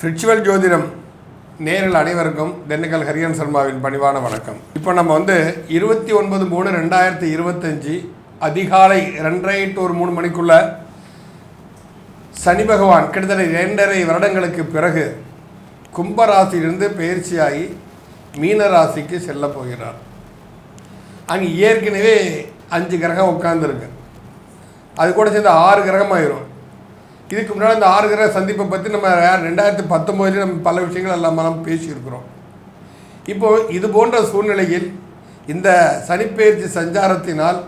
ஃபிரிச்சுவல் ஜோதிடம் நேரில் அனைவருக்கும் திண்டுக்கல் ஹரியன் சர்மாவின் பணிவான வணக்கம். இப்போ நம்ம வந்து இருபத்தி ஒன்பது மூணு ரெண்டாயிரத்தி இருபத்தஞ்சி அதிகாலை ரெண்டரை டு ஒரு மூணு மணிக்குள்ள சனி பகவான் கிட்டத்தட்ட இரண்டரை வருடங்களுக்கு பிறகு கும்பராசியிலிருந்து பயிற்சியாகி மீன ராசிக்கு செல்ல போகிறார். அங்கே ஏற்கனவே அஞ்சு கிரகம் உட்காந்துருக்கு அது கூட சேர்ந்து ஆறு கிரகம் ஆயிரும் இதுக்கு முன்னாடி இந்த ஆறு கிரக சந்திப்பை பற்றி நம்ம ரெண்டாயிரத்தி பத்தொம்போதுலேயே நம்ம பல விஷயங்கள் எல்லாம் பேசியிருக்கிறோம். இப்போ இது போன்ற சூழ்நிலையில் இந்த சனிப்பெயர்ச்சி சஞ்சாரத்தினால்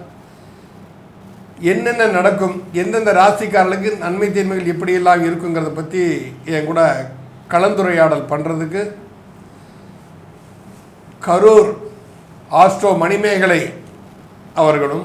என்னென்ன நடக்கும் எந்தெந்த ராசிக்காரர்களுக்கு நன்மை தீன்மைகள் எப்படியெல்லாம் இருக்குங்கிறத பற்றி என் கூட கலந்துரையாடல் பண்ணுறதுக்கு கரூர் ஆஸ்ட்ரோ மணிமேகலை அவர்களும்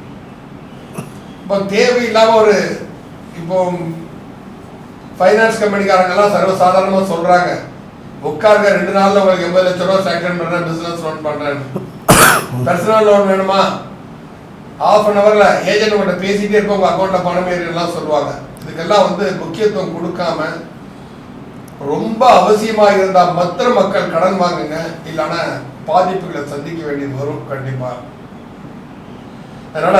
இப்போ தேவையில்லாமல் ஒரு இப்போ ஃபைனான்ஸ் கம்பெனிக்காரங்கெல்லாம் சர்வசாதாரணமாக சொல்றாங்க. உட்காருங்க ரெண்டு நாள்ல உங்களுக்கு எண்பது லட்சம் ரூபா சேங்ஷன் பண்றேன் பிசினஸ் லோன் பண்றேன். பர்சனல் லோன் வேணுமா? ஆஃப் அன் ஹவர்ல ஏஜென்ட் கிட்ட பேசிட்டே இருப்போம் உங்க அக்கௌண்ட்ல பணம் ஏறிலாம் சொல்லுவாங்க. இதுக்கெல்லாம் வந்து முக்கியத்துவம் கொடுக்காம ரொம்ப அவசியமா இருந்தா மற்ற மக்கள் கடன் வாங்குங்க இல்லைன்னா பாதிப்புகளை சந்திக்க வேண்டியது வரும் கண்டிப்பா. அதனால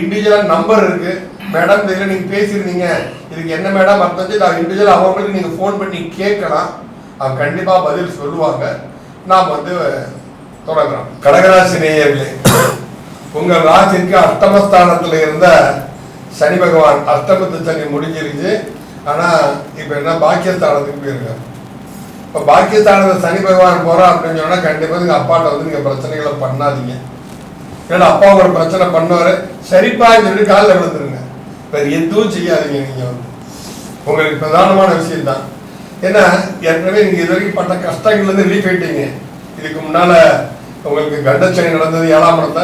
இண்டிஜுவல் நம்பர் இருக்கு. மேடம் இதில் நீங்கள் பேசியிருந்தீங்க இதுக்கு என்ன மேடம் அர்த்தம் சொல்லி நான் இண்டிவிஜுவல் அவங்களுக்கு நீங்கள் ஃபோன் பண்ணி கேட்கலாம். அவங்க கண்டிப்பாக பதில் சொல்லுவாங்க. நாம் வந்து தொடங்குறோம். கடகராசி நேயர்களே உங்கள் ராசிக்கு அஷ்டமஸ்தானத்தில் இருந்த சனி பகவான் அஷ்டமத்து சனி முடிஞ்சிருச்சு. ஆனால் இப்போ என்ன பாக்கியஸ்தானத்துக்கு போயிருக்காரு. இப்போ பாக்கியஸ்தானத்தில் சனி பகவான் போறோம் அப்படின்னு சொன்னால் கண்டிப்பாக எங்கள் அப்பாட்ட வந்து நீங்கள் பிரச்சனைகளை பண்ணாதீங்க. ஏன்னா அப்பா ஒரு பிரச்சனை பண்ணுவார். சரிப்பான்னு சொல்லி காலில் விழுந்துருங்க. வேறு எதுவும் செய்யாதீங்க நீங்கள் வந்து. உங்களுக்கு பிரதானமான விஷயம் தான் ஏன்னா ஏற்கனவே நீங்கள் இது வரைக்கும் பட்ட கஷ்டங்கள்லேருந்து ரிலீஃப் ஆயிட்டீங்க இதுக்கு முன்னால் உங்களுக்கு கண்ட சனி நடந்தது ஏழாம் இடத்துல.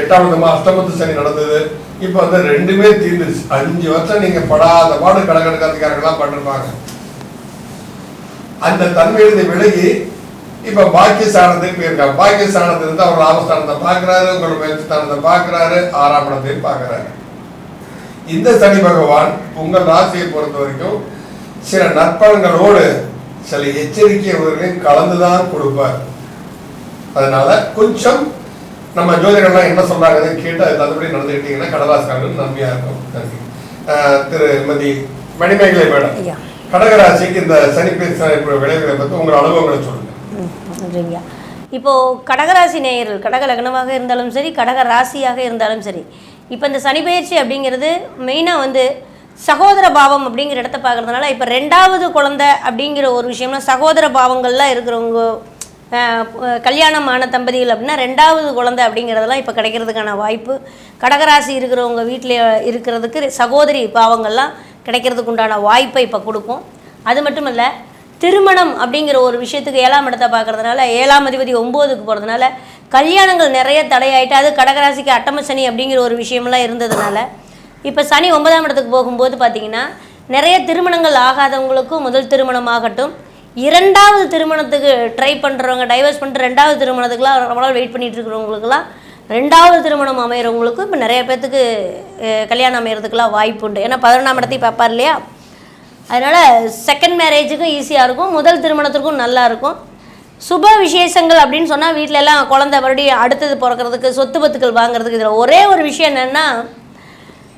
எட்டாம் இடமா அஷ்டமத்து சனி நடந்தது. இப்போ வந்து ரெண்டுமே தீர்ந்துருச்சு. அஞ்சு வருஷம் நீங்கள் படாத பாடு கடற்கடக்காரங்கெல்லாம் பண்ணிருப்பாங்க. அந்த தன்மையிலிருந்து விலகி இப்ப பாக்கிய ஸ்தானத்துக்கு போயிருக்காங்க பாக்கிய ஸ்தானத்திலிருந்து அவர் லாபஸ்தானத்தை பார்க்கிறாரு உங்களோட முயற்சி ஸ்தானத்தை பார்க்கிறாரு ஆறாம் இடத்தையும் பார்க்கிறாரு. இந்த சனி பகவான் உங்கள் ராசியை பொறுத்த வரைக்கும் சில நற்பலன்களோடு சில எச்சரிக்கை அவர்களையும் கலந்துதான் கொடுப்பார். அதனால கொஞ்சம் நம்ம ஜோதிடர்கள்லாம் என்ன சொல்றாங்கன்னு கேட்டு அது தகுந்தபடி நடந்துக்கிட்டீங்கன்னா கடலாஸ்காரர்கள் நன்மையா இருக்கும். நன்றி. திருமதி மணிமேகலை மேடம். கடகராசிக்கு இந்த சனிப்பேசி விளைவுகளை பற்றி உங்கள் அனுபவங்களை சொல்லுங்க. சொல்கிறீங்க இப்போது கடகராசி நேயர்கள் கடக லக்னமாக இருந்தாலும் சரி கடக ராசியாக இருந்தாலும் சரி இப்போ இந்த சனி பயிற்சி அப்படிங்கிறது மெயினாக வந்து சகோதர பாவம் அப்படிங்கிற இடத்த பார்க்கறதுனால இப்போ ரெண்டாவது குழந்தை அப்படிங்கிற ஒரு விஷயம்னா சகோதர பாவங்கள்லாம் இருக்கிறவங்க கல்யாணம் ஆன தம்பதிகள் அப்படின்னா ரெண்டாவது குழந்தை அப்படிங்கிறதெல்லாம் இப்போ கிடைக்கிறதுக்கான வாய்ப்பு. கடகராசி இருக்கிறவங்க வீட்டில் இருக்கிறதுக்கு சகோதரி பாவங்கள்லாம் கிடைக்கிறதுக்கு உண்டான வாய்ப்பை இப்போ கொடுக்கும். அது மட்டும் இல்லை திருமணம் அப்படிங்கிற ஒரு விஷயத்துக்கு ஏழாம் இடத்தை பார்க்கறதுனால ஏழாம் அதிபதி ஒம்போதுக்கு போகிறதுனால கல்யாணங்கள் நிறைய தடையாயிட்டு அது கடகராசிக்கு அட்டம சனி அப்படிங்கிற ஒரு விஷயம்லாம் இருந்ததுனால இப்போ சனி ஒன்பதாம் இடத்துக்கு போகும்போது பார்த்தீங்கன்னா நிறைய திருமணங்கள் ஆகாதவங்களுக்கும் முதல் திருமணம் ஆகட்டும். இரண்டாவது திருமணத்துக்கு ட்ரை பண்ணுறவங்க டைவர்ஸ் பண்ணிட்டு ரெண்டாவது திருமணத்துக்குலாம் ரொம்ப நாள் வெயிட் பண்ணிகிட்டு இருக்கிறவங்களுக்குலாம் ரெண்டாவது திருமணம் அமையிறவங்களுக்கும் இப்போ நிறைய பேர்த்துக்கு கல்யாணம் அமையறதுக்குலாம் வாய்ப்பு உண்டு. ஏன்னா பதினொன்றாம் இடத்தையும் பார்ப்பார் இல்லையா? அதனால் செகண்ட் மேரேஜுக்கும் ஈஸியாக இருக்கும். முதல் திருமணத்திற்கும் நல்லா இருக்கும் சுப விசேஷங்கள் அப்படின்னு சொன்னால் வீட்டில எல்லாம் குழந்தை மறுபடியும் அடுத்தது பிறக்கிறதுக்கு சொத்து பத்துக்கள் வாங்குறதுக்கு இதில் ஒரே ஒரு விஷயம் என்னென்னா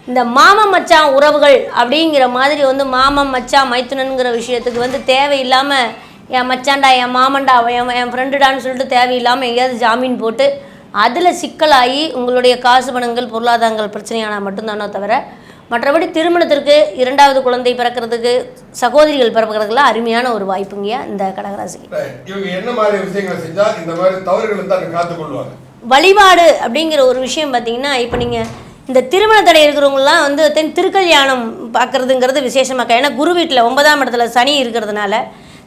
இந்த மாமன் மச்சான் உறவுகள் அப்படிங்கிற மாதிரி வந்து மாமன் மச்சான் மைத்துனனுங்கிற விஷயத்துக்கு வந்து தேவையில்லாமல் என் மச்சான்டா என் மாமன்டா என் என் ஃப்ரெண்டுடான்னு சொல்லிட்டு தேவையில்லாமல் எங்கேயாவது ஜாமீன் போட்டு அதில் சிக்கலாகி உங்களுடைய காசு பணங்கள் பொருளாதாரங்கள் பிரச்சனையானால் மட்டும்தானோ தவிர மற்றபடி திருமணத்திற்கு இரண்டாவது குழந்தை பிறக்கிறதுக்கு சகோதரிகள் பிறக்கிறதுக்குலாம் அருமையான ஒரு வாய்ப்புங்கய்யா இந்த கடகராசிக்கு. இவங்க என்ன மாதிரி விஷயங்களை செஞ்சா இந்த மாதிரி தவறுகளை தான் காத்துக்கொள்வாங்க. வழிபாடு அப்படிங்கிற ஒரு விஷயம் பார்த்தீங்கன்னா இப்போ நீங்கள் இந்த திருமண தடை இருக்கிறவங்கலாம் வந்து தென் திருக்கல்யாணம் பார்க்குறதுங்கிறது விசேஷமாக ஏன்னா குரு வீட்டில் ஒன்பதாம் இடத்துல சனி இருக்கிறதுனால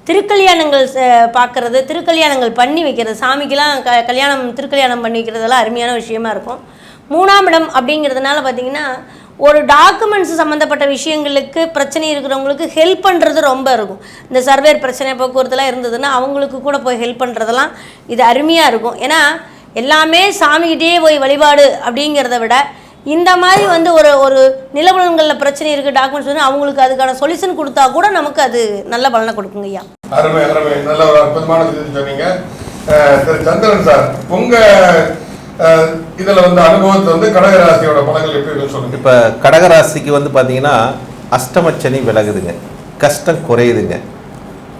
திருக்கல்யாணங்கள் பார்க்கறது திருக்கல்யாணங்கள் பண்ணி வைக்கிறது சாமிக்கெல்லாம் க கல்யாணம் திருக்கல்யாணம் பண்ணி வைக்கிறதெல்லாம் அருமையான விஷயமா இருக்கும். மூணாம் இடம் அப்படிங்கிறதுனால பார்த்தீங்கன்னா ஒரு டாக்குமெண்ட்ஸ் சம்மந்தப்பட்ட விஷயங்களுக்கு பிரச்சனை இருக்கிறவங்களுக்கு ஹெல்ப் பண்ணுறது ரொம்ப இருக்கும். இந்த சர்வேர் பிரச்சனை போக்குவரத்துலாம் இருந்ததுன்னா அவங்களுக்கு கூட போய் ஹெல்ப் பண்ணுறதெல்லாம் இது அருமையாக இருக்கும். ஏன்னா எல்லாமே சாமிக்கிட்டே போய் வழிபாடு அப்படிங்கிறத விட இந்த மாதிரி வந்து ஒரு ஒரு நிலவரங்களில் பிரச்சனை இருக்குது டாக்குமெண்ட்ஸ் வந்து அவங்களுக்கு அதுக்கான சொல்யூஷன் கொடுத்தா கூட நமக்கு அது நல்ல பலனை கொடுக்குங்க ஐயா. அருமை அருமை. நல்ல ஒரு அற்புதமான சொன்னீங்க. திரு சந்திரன் சார் உங்கள் இதில் வந்து அனுபவத்தை வந்து கடகராசியோட பலங்கள் எப்படி சொல்லுங்க. இப்போ கடகராசிக்கு வந்து பார்த்தீங்கன்னா அஷ்டமச்சனி விலகுதுங்க. கஷ்டம் குறையுதுங்க.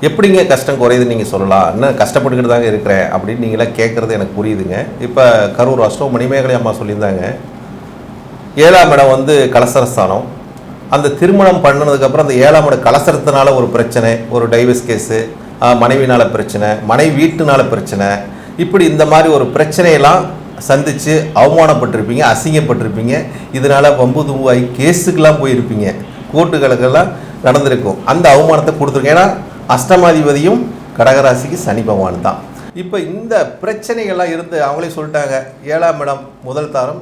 எப்படிங்க கஷ்டம் குறையுதுன்னு நீங்கள் சொல்லலாம். இன்னும் கஷ்டப்பட்டுக்கிட்டு தாங்க இருக்கிறேன் அப்படின்னு நீங்களாம் கேட்குறது எனக்கு புரியுதுங்க. இப்போ கரூர் அஷ்டம் மணிமேகலை அம்மா சொல்லியிருந்தாங்க. ஏழாம் இடம் வந்து கலசரஸ்தானம். அந்த திருமணம் பண்ணதுக்கப்புறம் அந்த ஏழாம் இடம் கலசரத்தினால ஒரு பிரச்சனை ஒரு டைவர்ஸ் கேஸு மனைவினால் பிரச்சனை மனைவி வீட்டுனால பிரச்சனை. இப்படி இந்த மாதிரி ஒரு பிரச்சனையெல்லாம் சந்தித்து அவமானப்பட்டிருப்பீங்க அசிங்கப்பட்டிருப்பீங்க. இதனால் வம்பு துவாய் கேஸுக்கெல்லாம் போயிருப்பீங்க. கோர்ட்டுகளுக்கெல்லாம் நடந்திருக்கும். அந்த அவமானத்தை கொடுத்துருக்கேன். ஏன்னா அஷ்டமாதிபதியும் கடகராசிக்கு சனி பகவான் தான். இப்போ இந்த பிரச்சனைகள்லாம் இருந்து அவங்களே சொல்லிட்டாங்க ஏழாம் இடம் முதல் தாரம்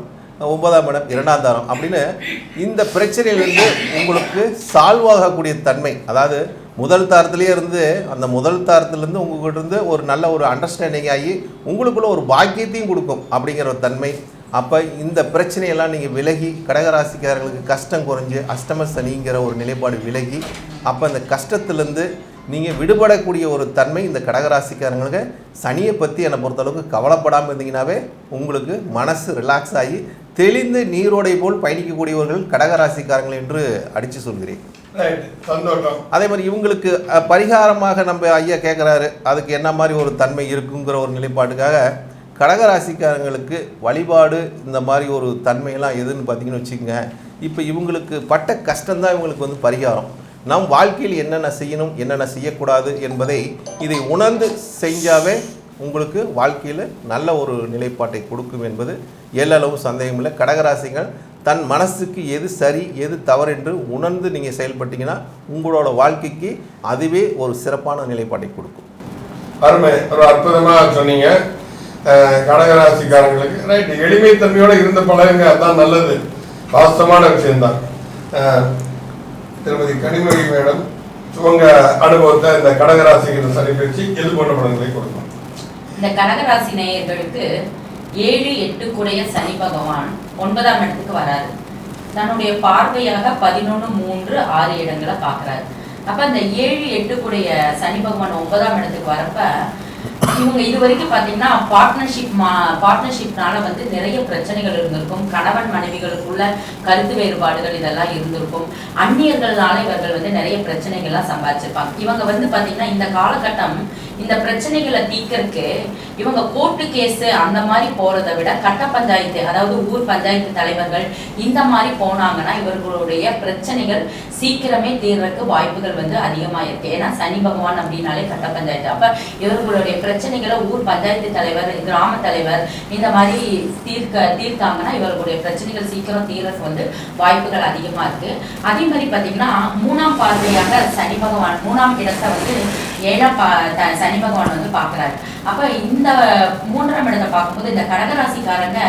ஒன்பதாம் இடம் இரண்டாம் தாரம் அப்படின்னு இந்த பிரச்சனையிலிருந்து உங்களுக்கு சால்வ் ஆகக்கூடிய தன்மை அதாவது முதல் தாரத்துலேயே இருந்து அந்த முதல் தாரத்துலேருந்து உங்கள்கிட்ட இருந்து ஒரு நல்ல ஒரு அண்டர்ஸ்டாண்டிங் ஆகி உங்களுக்குள்ள ஒரு பாக்கியத்தையும் கொடுக்கும் அப்படிங்கிற ஒரு தன்மை. அப்போ இந்த பிரச்சனையெல்லாம் நீங்கள் விலகி கடகராசிக்காரர்களுக்கு கஷ்டம் குறைஞ்சு அஷ்டம சனிங்கிற ஒரு நிலைப்பாடு விலகி அப்போ அந்த கஷ்டத்துலேருந்து நீங்கள் விடுபடக்கூடிய ஒரு தன்மை இந்த கடகராசிக்காரங்களுக்கு சனியை பற்றி என்னை பொறுத்தளவுக்கு கவலைப்படாமல் இருந்தீங்கன்னாவே உங்களுக்கு மனசு ரிலாக்ஸ் ஆகி தெளிந்து நீரோடை போல் பயணிக்கக்கூடியவர்கள் கடகராசிக்காரங்கள் என்று அடித்து சொல்கிறேன். அதே மாதிரி இவங்களுக்கு பரிகாரமாக நம்ம ஐயா கேட்குறாரு அதுக்கு என்ன மாதிரி ஒரு தன்மை இருக்குங்கிற ஒரு நிலைப்பாட்டுக்காக கடகராசிக்காரங்களுக்கு வழிபாடு இந்த மாதிரி ஒரு தன்மையெல்லாம் எதுன்னு பார்த்தீங்கன்னு வச்சுக்கோங்க. இப்போ இவங்களுக்கு பட்ட கஷ்டம்தான் இவங்களுக்கு வந்து பரிகாரம். நம் வாழ்க்கையில் என்னென்ன செய்யணும் என்னென்ன செய்யக்கூடாது என்பதை இதை உணர்ந்து செஞ்சாவே உங்களுக்கு வாழ்க்கையில் நல்ல ஒரு நிலைப்பாட்டை கொடுக்கும் என்பது எல்லளவும் சந்தேகமில்லை. கடகராசிகள் தன் மனசுக்கு எது சரி எது தவறு என்று உணர்ந்து நீங்கள் செயல்பட்டீங்கன்னா உங்களோட வாழ்க்கைக்கு அதுவே ஒரு சிறப்பான நிலைப்பாட்டை கொடுக்கும். அருமை. ஒரு அற்புதமா சொன்னீங்க. கடகராசிக்காரங்களுக்கு ரைட் எளிமைத்தன்மையோட இருந்த பழகுங்க அதான் நல்லது. வாஸ்தவமான விஷயம்தான். திருமதி கனிமொழி மேடம் உங்க அனுபவத்தை இந்த கடகராசிக்கு சரி பயிற்சி எது போன்ற பலன்களை கொடுக்கும். இந்த கடகராசி நேயர்களுக்கு ஏழு எட்டு சனி பகவான் ஒன்பதாம் இடத்துக்கு வராரு. தன்னுடைய பார்வையாக பதினொன்று மூன்று ஆறு இடங்களை பார்க்குறாரு. அப்ப அந்த ஏழு எட்டு சனி பகவான் ஒன்பதாம் இடத்துக்கு வரப்ப இவங்க இது வரைக்கும் பாத்தீங்கன்னா பார்ட்னர்ஷிப் மா பார்ட்னர்ஷிப்னால வந்து நிறைய பிரச்சனைகள் இருந்திருக்கும். கணவன் மனைவிகளுக்குள்ள கருத்து வேறுபாடுகள் இதெல்லாம் இருந்திருக்கும். அந்நியர்களால இவர்கள் வந்து நிறைய பிரச்சனைகள்லாம் சம்பாதிச்சிருப்பாங்க. இவங்க வந்து பாத்தீங்கன்னா இந்த காலகட்டம் இந்த பிரச்சனைகளை தீர்க்கறதுக்கு இவங்க கோர்ட்டு கேஸ் அந்த மாதிரி போறதை விட கட்ட பஞ்சாயத்து அதாவது ஊர் பஞ்சாயத்து தலைவர்கள் இந்த மாதிரி போனாங்கன்னா இவர்களுடைய பிரச்சனைகள் சீக்கிரமே தீர்றதுக்கு வாய்ப்புகள் வந்து அதிகமாக இருக்குது ஏன்னா சனி பகவான் அப்படின்னாலே கட்ட பஞ்சாயத்து. அப்ப இவர்களுடைய பிரச்சனைகளை ஊர் பஞ்சாயத்து தலைவர் கிராம தலைவர் இந்த மாதிரி தீர்க்க தீர்த்தாங்கன்னா இவர்களுடைய பிரச்சனைகள் சீக்கிரம் தீர்றதுக்கு வந்து வாய்ப்புகள் அதிகமா இருக்கு. அதே மாதிரி பார்த்தீங்கன்னா மூணாம் பார்வையாக சனி பகவான் மூணாம் இடத்தை வந்து ஏழாம் பா சனி பகவான் வந்து பார்க்குறாரு. அப்ப இந்த மூன்றாம் இடத்தை பார்க்கும்போது இந்த கடகராசிக்காரங்க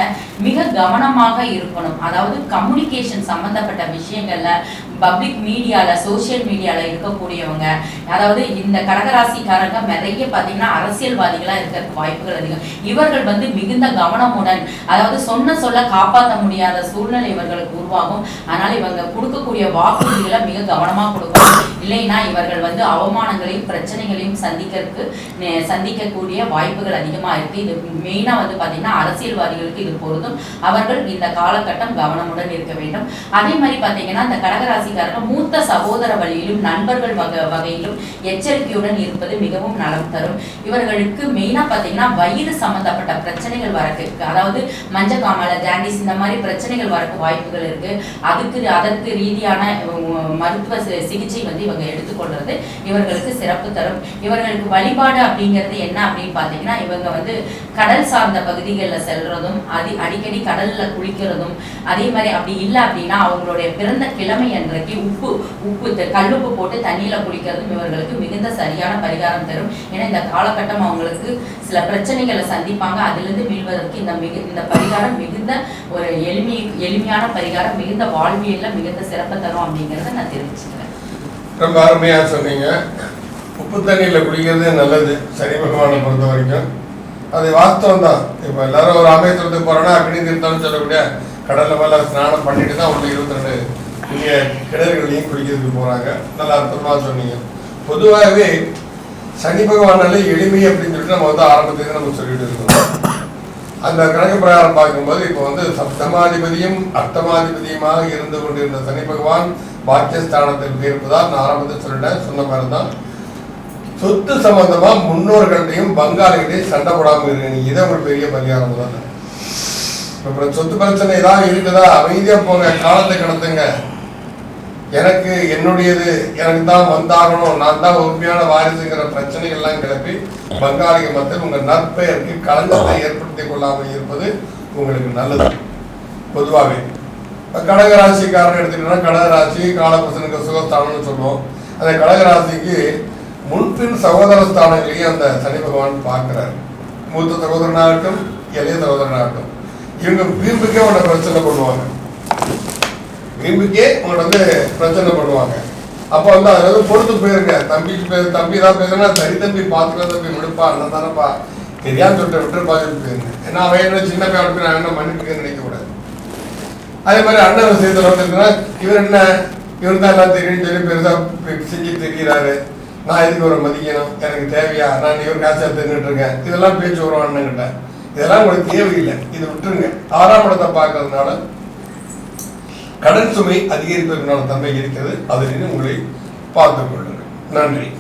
மிக கவனமாக இருக்கணும். அதாவது கம்யூனிகேஷன் சம்பந்தப்பட்ட விஷயங்கள்ல பப்ளிக் மீடியால சோஷியல் மீடியால இருக்கக்கூடியவங்க அதாவது இந்த கடகராசிக்காரங்க நிறைய பாத்தீங்கன்னா அரசியல்வாதிகளா இருக்கிறதுக்கு வாய்ப்புகள் அதிகம். இவர்கள் வந்து மிகுந்த கவனமுடன் அதாவது சொன்ன சொல்ல காப்பாற்ற முடியாத சூழ்நிலை இவர்களுக்கு உருவாகும். அதனால இவங்க கொடுக்கக்கூடிய வாக்குறுதிகளை மிக கவனமா கொடுக்கணும். இல்லைன்னா இவர்கள் வந்து அவமானங்களையும் பிரச்சனைகளையும் சந்திக்கிறதுக்கு சந்திக்கக்கூடிய வாய்ப்புகள் அதிகமா இருக்கு. இது மெயினா வந்து பாத்தீங்கன்னா அரசியல்வாதிகளுக்கு இது பொருந்தும். அவர்கள் இந்த காலகட்டம் கவனமுடன் இருக்க வேண்டும். அதே மாதிரி பாத்தீங்கன்னா இந்த கடகராசி ராசிக்காரங்க மூத்த சகோதர வழியிலும் நண்பர்கள் வகை வகையிலும் எச்சரிக்கையுடன் இருப்பது மிகவும் நலம் தரும். இவர்களுக்கு மெயினா பாத்தீங்கன்னா வயிறு சம்பந்தப்பட்ட பிரச்சனைகள் வரக்கு அதாவது மஞ்ச காமால ஜாண்டிஸ் இந்த மாதிரி பிரச்சனைகள் வரக்கு வாய்ப்புகள் இருக்கு. அதுக்கு அதற்கு ரீதியான மருத்துவ சிகிச்சை வந்து இவங்க எடுத்துக்கொள்றது இவர்களுக்கு சிறப்பு தரும். இவர்களுக்கு வழிபாடு அப்படிங்கிறது என்ன அப்படின்னு பார்த்தீங்கன்னா இவங்க வந்து கடல் சார்ந்த பகுதிகளில் செல்றதும் அது அடிக்கடி கடல்ல குளிக்கிறதும் அதே மாதிரி அப்படி இல்லை அப்படின்னா அவங்களுடைய பிறந்த கிழமை அன்றைக்கு உப்பு உப்பு கல்லுப்பு போட்டு தண்ணியில குளிக்கிறதும் இவர்களுக்கு மிகுந்த சரியான பரிகாரம் தரும். ஏன்னா இந்த காலகட்டம் அவங்களுக்கு சில பிரச்சனைகளை சந்திப்பாங்க. அதிலிருந்து மீள்வதற்கு இந்த மிகு இந்த பரிகாரம் மிகுந்த ஒரு எளிமை எளிமையான பரிகாரம் மிகுந்த வாழ்வியல்ல மிகுந்த சிறப்பு தரும் அப்படிங்கிறத நான் தெரிவிச்சுக்கிறேன். ரொம்ப அருமையாக சொன்னீங்க. உப்பு தண்ணியில் குளிக்கிறது நல்லது. சரி பகவானை பொறுத்த வரைக்கும். அது வாஸ்தவம் தான் இப்போ எல்லாரும் ஒரு ஆமயத்துறதுக்கு போகிறோன்னா அக்னி தீர்த்தம்னு சொல்லக்கூடிய கடலில் மேலே ஸ்நானம் பண்ணிட்டு தான் உள்ள இருபத்தி ரெண்டு இங்கே இடர்களையும் குடிக்கிறதுக்கு போகிறாங்க நல்லா அர்த்தமாக சொன்னீங்க. பொதுவாகவே சனி பகவானாலே எளிமை அப்படின்னு சொல்லிட்டு நம்ம வந்து ஆரம்பத்துலேருந்து நம்ம சொல்லிட்டு இருக்கோம். அந்த கணக்கு பிரகாரம் பார்க்கும்போது இப்போ வந்து சப்தமாதிபதியும் அர்த்தமாதிபதியுமாக இருந்து கொண்டிருந்த சனி பகவான் பாக்கியஸ்தானத்தில் இருப்பதால் நான் ஆரம்பத்தில் சொல்லிட்டேன். சொன்ன மாதிரி தான் சொத்து சம்பந்தமா முன்னோர்கள்டையும் பங்காளிகிட்டையும் சண்டை போடாமல் இருக்கு இதை ஒரு பெரிய பரிகாரம் தானே. இப்போ சொத்து பிரச்சனை ஏதாவது இருக்குதா? அமைதியா போங்க. காலத்தை கடத்துங்க. எனக்கு என்னுடையது எனக்கு தான் வந்தாகணும். நான் தான் உண்மையான வாரிசுங்கிற பிரச்சனைகள்லாம் கிளப்பி பங்காளிக மத்தியில் உங்கள் நற்பெயருக்கு களங்கத்தை ஏற்படுத்திக் கொள்ளாமல் இருப்பது உங்களுக்கு நல்லது. பொதுவாகவே. கடகராசிக்காரன் எடுத்துக்கிட்டோம்னா கடகராசி காலபுருஷனுக்கு சுகஸ்தானம்னு சொல்லுவோம். அந்த கடகராசிக்கு முன்பின் சகோதர ஸ்தானங்களையும் அந்த சனி பகவான் பார்க்குறாரு. மூத்த சகோதரனாகட்டும் இளைய சகோதரனாகட்டும். இவங்க வீம்புக்கே உன்னை பிரச்சனை பண்ணுவாங்க. வீம்புக்கே உங்கள்ட்ட வந்து பிரச்சனை பண்ணுவாங்க. அப்போ வந்து அதாவது பொறுத்து போயிருங்க தம்பி பேர் தம்பி தான் பேசுனா சரி தம்பி பார்த்துக்கலாம் தம்பி விடுப்பா அண்ணன் தானப்பா. தெரியாம சொல்லிட்டு விட்டு பார்த்துட்டு போயிருங்க ஏன்னா அவன் என்ன சின்ன பையன் நான் என்ன மன்னிப்புன்னு நினைக்கக்கூடாது அதே மாதிரி அண்ணன் விஷயத்தில் வந்து இவர் என்ன? இவர் தான் எல்லாம் தெரியும் சொல்லி பெருசாக செஞ்சு தெரிகிறாரு. நான் இதுக்கு ஒரு மதிக்கணும்? எனக்கு தேவையா? நான் இவர் காசா தெரிஞ்சுட்டு இருக்கேன் இதெல்லாம் பேச்சு வரும் அண்ணன்கிட்ட. இதெல்லாம் உங்களுக்கு தேவையில்லை. இது விட்டுருங்க. ஆறாம் இடத்தை பார்க்கறதுனால கடன் சுமை அதிகரிப்பதற்கான தன்மை இருக்கிறது. அதில் உங்களை பார்த்துக் கொள்ளுங்கள். நன்றி.